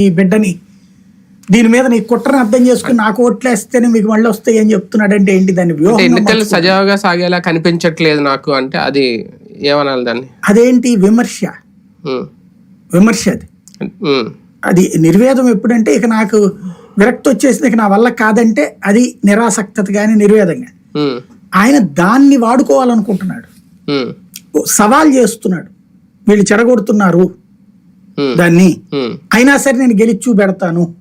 ఈ బిడ్డని. దీని మీద నీ కుట్రని అర్థం చేసుకుని నాకు ఓట్లేస్తేనే మీకు మళ్ళీ వస్తాయి అని చెప్తున్నాడంటే ఏంటి? దాని అంటే వ్యూహం ఎన్నికలు సజావుగా సాగేలా కనిపించట్లేదు నాకు అంటే అది ఏమనాలి దాన్ని? అదేంటి? విమర్శ. విమర్శ అది. అది నిర్వేదం ఎప్పుడంటే ఇక నాకు విరక్తి వచ్చేసింది ఇక నా వల్ల కాదంటే అది నిరాసక్తత కానీ నిర్వేదం కానీ ఉమ్. ఆయన దాన్ని వాడుకోవాలనుకుంటున్నాడు. సవాల్ చేస్తున్నాడు. వీళ్ళు చెడగొడుతున్నారు. దాన్ని. అయినా సరే నేను గెలిచి చూపెడతాను.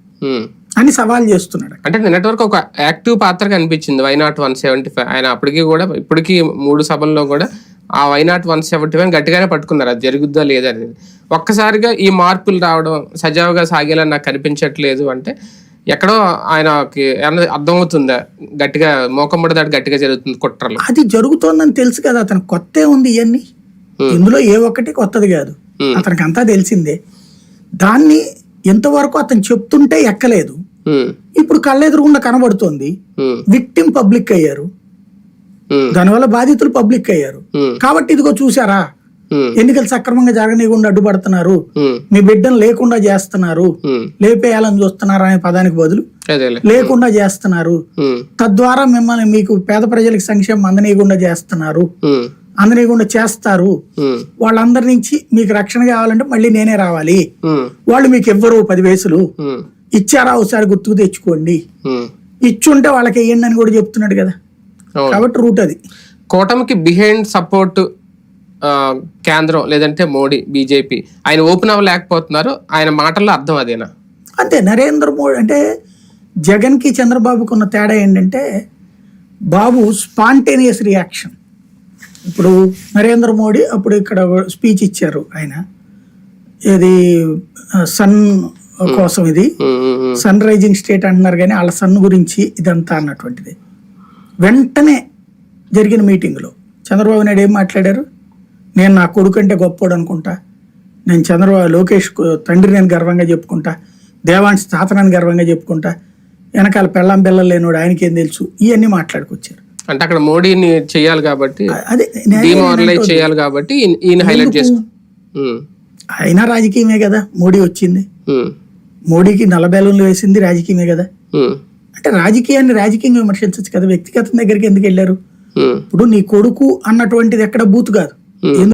అని సవాల్ చేస్తున్నాడు. అంటే నిన్నటి వరకు ఒక యాక్టివ్ పాత్ర కనిపించింది. Why not one seventy five. ఆయన అప్పటికి కూడా ఇప్పటికీ మూడు సభల్లో కూడా ఆ వైనాట్ వన్ సెవెంటీ ఫైవ్ గట్టిగానే పట్టుకున్నారు. అది జరుగుద్దా లేదా అనేది. ఒక్కసారిగా ఈ మార్పులు రావడం సజావుగా సాగేలా నాకు కనిపించట్లేదు అంటే ఎక్కడో ఆయనకి అర్థమవుతుందా? గట్టిగా మోకమ్మడి దాటి గట్టిగా జరుగుతుంది కుట్రలు. అది జరుగుతోందని తెలుసు కదా అతను కొత్త ఉంది ఇవన్నీ. ఇందులో ఏ ఒక్కటి కొత్తది కాదు. అతనికి అంతా తెలిసిందే దాన్ని ఎంతవరకు అతను చెప్తుంటే ఎక్కలేదు. ఇప్పుడు కళ్ళెదురుగుండా కనబడుతోంది ఉమ్. విక్టిమ్ పబ్లిక్ అయ్యారు. దానివల్ల బాధితులు పబ్లిక్ అయ్యారు. కాబట్టి ఇదిగో చూసారా. ఎన్నికలు సక్రమంగా జరగనీయకుండా అడ్డుపడుతున్నారు. మీ బిడ్డను లేకుండా చేస్తున్నారు. లేపేయాలని చూస్తున్నారు అనే పదానికి బదులు లేకుండా చేస్తున్నారు. తద్వారా మిమ్మల్ని మీకు పేద ప్రజలకు సంక్షేమం అందనీయకుండా చేస్తున్నారు. అందనీయకుండా చేస్తారు. వాళ్ళందరి నుంచి మీకు రక్షణ కావాలంటే మళ్ళీ నేనే రావాలి. వాళ్ళు మీకు ఇవ్వరు పది వయసులు. ఇచ్చారా ఒకసారి గుర్తుకు తెచ్చుకోండి. ఇచ్చుంటే వాళ్ళకి వేయండి అని కూడా చెప్తున్నాడు కదా. కాబట్టి రూట్ అది. కూటమికి బిహైండ్ సపోర్ట్ కేంద్రం లేదంటే మోడీ బీజేపీ ఆయన ఓపెన్ అవ్వలేకపోతున్నారు. ఆయన మాటల్లో అర్థం అదేనా? అంతే నరేంద్ర మోడీ అంటే జగన్కి చంద్రబాబుకి ఉన్న తేడా ఏంటంటే బాబు స్పాంటేనియస్ రియాక్షన్. ఇప్పుడు నరేంద్ర మోడీ అప్పుడు ఇక్కడ స్పీచ్ ఇచ్చారు ఆయన. ఇది సన్ కోసం ఇది. సన్ రైజింగ్ స్టేట్ అంటున్నారు కానీ వాళ్ళ సన్ గురించి ఇదంతా అన్నటువంటిది. వెంటనే జరిగిన మీటింగ్లో చంద్రబాబు నాయుడు ఏం మాట్లాడారు? నేను నా కొడుకు అంటే గొప్పోడు అనుకుంటా. నేను చంద్రబాబు లోకేష్ తండ్రి నేను గర్వంగా చెప్పుకుంటా. దేవాంశ్ తాతనని గర్వంగా చెప్పుకుంటా. వెనకాల పెళ్ళం పిల్లలు లేనోడు ఆయనకేం తెలుసు? ఇవన్నీ మాట్లాడుకొచ్చారు. అంటే అక్కడ మోడీని చేయాలి కాబట్టి చేయాలి కాబట్టి ఈయన- హైలైట్ చేసుకు అయినా రాజకీయమే కదా మోడీ వచ్చింది. మోడీకి నల్ల బెలూన్లు వేసింది రాజకీయమే కదా. అంటే రాజకీయాన్ని రాజకీయంగా విమర్శించవచ్చు కదా వ్యక్తిగతం దగ్గరికి ఎందుకు వెళ్ళారు? ఇప్పుడు నీ కొడుకు అన్నటువంటిది ఎక్కడ బూత్ కాదు.